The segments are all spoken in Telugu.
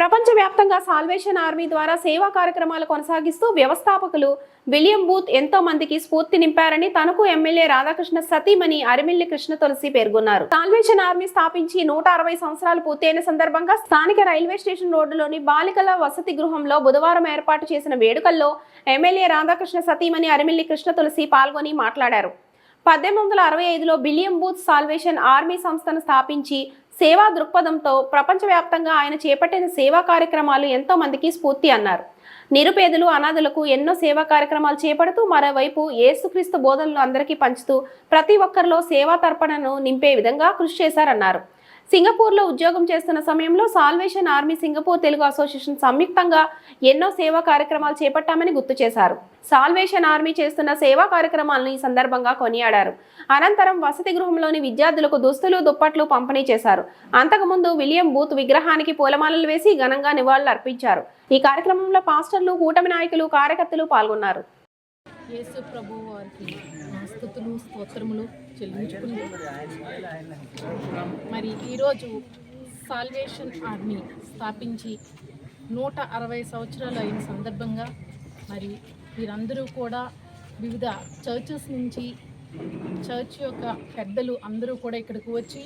ప్రపంచవ్యాప్తంగా సాల్వేషన్ ఆర్మీ ద్వారా సేవా కార్యక్రమాలు కొనసాగిస్తూ వ్యవస్థాపకులు విలియం బూత్ ఎంతో మందికి స్ఫూర్తి నింపారని తనకు ఎమ్మెల్యే రాధాకృష్ణ సతీమణి అరిమిల్లి కృష్ణ తులసి పేర్కొన్నారు. సాల్వేషన్ ఆర్మీ స్థాపించి నూట అరవై సంవత్సరాలు పూర్తయిన సందర్భంగా స్థానిక రైల్వే స్టేషన్ రోడ్డులోని బాలికల వసతి గృహంలో బుధవారం ఏర్పాటు చేసిన వేడుకల్లో ఎమ్మెల్యే రాధాకృష్ణ సతీమణి అరిమిల్లి కృష్ణ తులసి పాల్గొని మాట్లాడారు. పద్దెనిమిది వందల అరవై ఐదులో బిలియం బూత్ సాల్వేషన్ ఆర్మీ సంస్థను స్థాపించి సేవా దృక్పథంతో ప్రపంచవ్యాప్తంగా ఆయన చేపట్టిన సేవా కార్యక్రమాలు ఎంతో మందికి స్ఫూర్తి అన్నారు. నిరుపేదలు అనాథులకు ఎన్నో సేవా కార్యక్రమాలు చేపడుతూ మరోవైపు ఏసుక్రీస్తు బోధనలు అందరికీ పంచుతూ ప్రతి ఒక్కరిలో సేవా తర్పణను నింపే విధంగా కృషి చేశారన్నారు. సింగపూర్లో ఉద్యోగం చేస్తున్న సమయంలో Salvation Army Singapore Telugu association సంయుక్తంగా ఎన్నో సేవా కార్యక్రమాలు చేపట్టామని గుర్తు చేశారు. సాల్వేషన్ ఆర్మీ చేస్తున్న సేవా కార్యక్రమాలను ఈ సందర్భంగా కొనియాడారు. అనంతరం వసతి గృహంలోని విద్యార్థులకు దుస్తులు దుప్పట్లు పంపిణీ చేశారు. అంతకుముందు విలియం బూత్ విగ్రహానికి పూలమాలలు వేసి ఘనంగా నివాళులు అర్పించారు ఈ కార్యక్రమంలో పాస్టర్లు కూటమి నాయకులు కార్యకర్తలు పాల్గొన్నారు. యేసు ప్రభు వారికి నా స్థుతులు స్తోత్రములు చెల్లించుకుంది మరి ఈరోజు సాల్వేషన్ ఆర్మీ స్థాపించి నూట అరవై సంవత్సరాలు అయిన సందర్భంగా మరి వీరందరూ కూడా వివిధ చర్చెస్ నుంచి చర్చ్ యొక్క పెద్దలు అందరూ కూడా ఇక్కడికి వచ్చి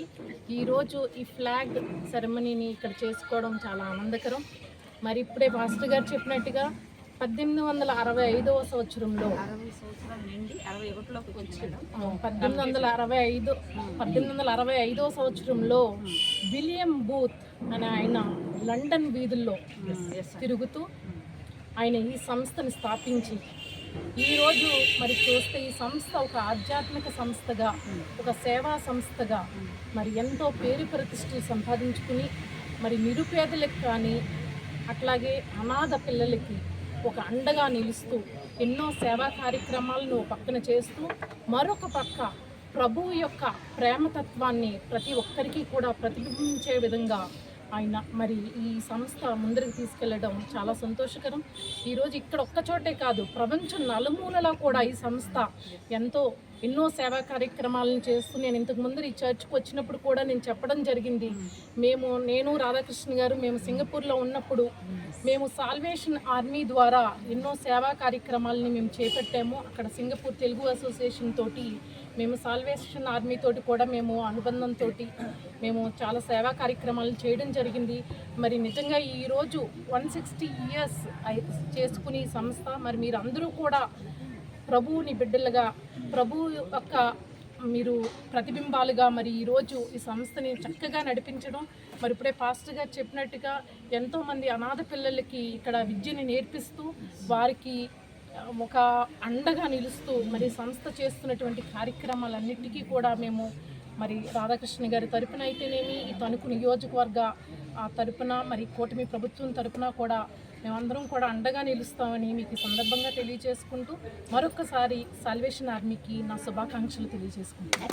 ఈరోజు ఈ ఫ్లాగ్ సెరమనీని ఇక్కడ చేసుకోవడం చాలా ఆనందకరం. మరి ఇప్పుడే మాస్టర్ గారు చెప్పినట్టుగా పద్దెనిమిది వందల అరవై ఐదవ సంవత్సరంలో. పద్దెనిమిది వందల అరవై ఐదు పద్దెనిమిది వందల అరవై ఐదో సంవత్సరంలో విలియం బూత్ అనే ఆయన లండన్ వీధుల్లో తిరుగుతూ ఆయన ఈ సంస్థని స్థాపించి ఈరోజు మరి చూస్తే ఈ సంస్థ ఒక ఆధ్యాత్మిక సంస్థగా ఒక సేవా సంస్థగా మరి ఎంతో పేరు ప్రతిష్టలు సంపాదించుకుని మరి నిరుపేదలకు కానీ అట్లాగే అనాథ పిల్లలకి ఒక అండగా నిలుస్తూ ఎన్నో సేవా కార్యక్రమాలను పక్కన చేస్తూ మరొక పక్క ప్రభువు యొక్క ప్రేమతత్వాన్ని ప్రతి ఒక్కరికి కూడా ప్రతిబింబించే విధంగా ఆయన మరి ఈ సంస్థ ముందరికి తీసుకెళ్ళడం చాలా సంతోషకరం. ఈరోజు ఇక్కడ ఒక్క చోటే కాదు ప్రపంచం నలుమూలలా కూడా ఈ సంస్థ ఎంతో ఎన్నో సేవా కార్యక్రమాలను చేస్తూ నేను ఇంతకు ముందు ఈ చర్చ్కి వచ్చినప్పుడు కూడా నేను చెప్పడం జరిగింది. మేము నేను రాధాకృష్ణ గారు మేము సింగపూర్లో ఉన్నప్పుడు మేము సాల్వేషన్ ఆర్మీ ద్వారా ఎన్నో సేవా కార్యక్రమాలని మేము చేపట్టాము. అక్కడ సింగపూర్ తెలుగు అసోసియేషన్ తోటి మేము సాల్వేషన్ ఆర్మీ తోటి కూడా మేము అనుబంధంతో మేము చాలా సేవా కార్యక్రమాలు చేయడం జరిగింది. మరి నిజంగా ఈరోజు వన్ సిక్స్టీ ఇయర్స్ చేసుకుని సంస్థ మరి మీరు అందరూ కూడా ప్రభువుని బిడ్డలుగా ప్రభువు యొక్క మీరు ప్రతిబింబాలుగా మరి ఈరోజు ఈ సంస్థని చక్కగా నడిపించడం. మరి ఇప్పుడే పాస్టర్ గారు చెప్పినట్టుగా ఎంతోమంది అనాథ పిల్లలకి ఇక్కడ విద్యని నేర్పిస్తూ వారికి ఒక అండగా నిలుస్తూ మరి సంస్థ చేస్తున్నటువంటి కార్యక్రమాలన్నిటికీ కూడా మేము మరి రాధాకృష్ణ గారి తరపున అయితేనేమి ఈ తణుకు నియోజకవర్గ ఆ తరపున మరి కూటమి ప్రభుత్వం తరపున కూడా మేమందరం కూడా అండగా నిలుస్తామని మీకు ఈ సందర్భంగా తెలియజేసుకుంటూ మరొకసారి సాల్వేషన్ ఆర్మీకి నా శుభాకాంక్షలు తెలియజేసుకుంటాను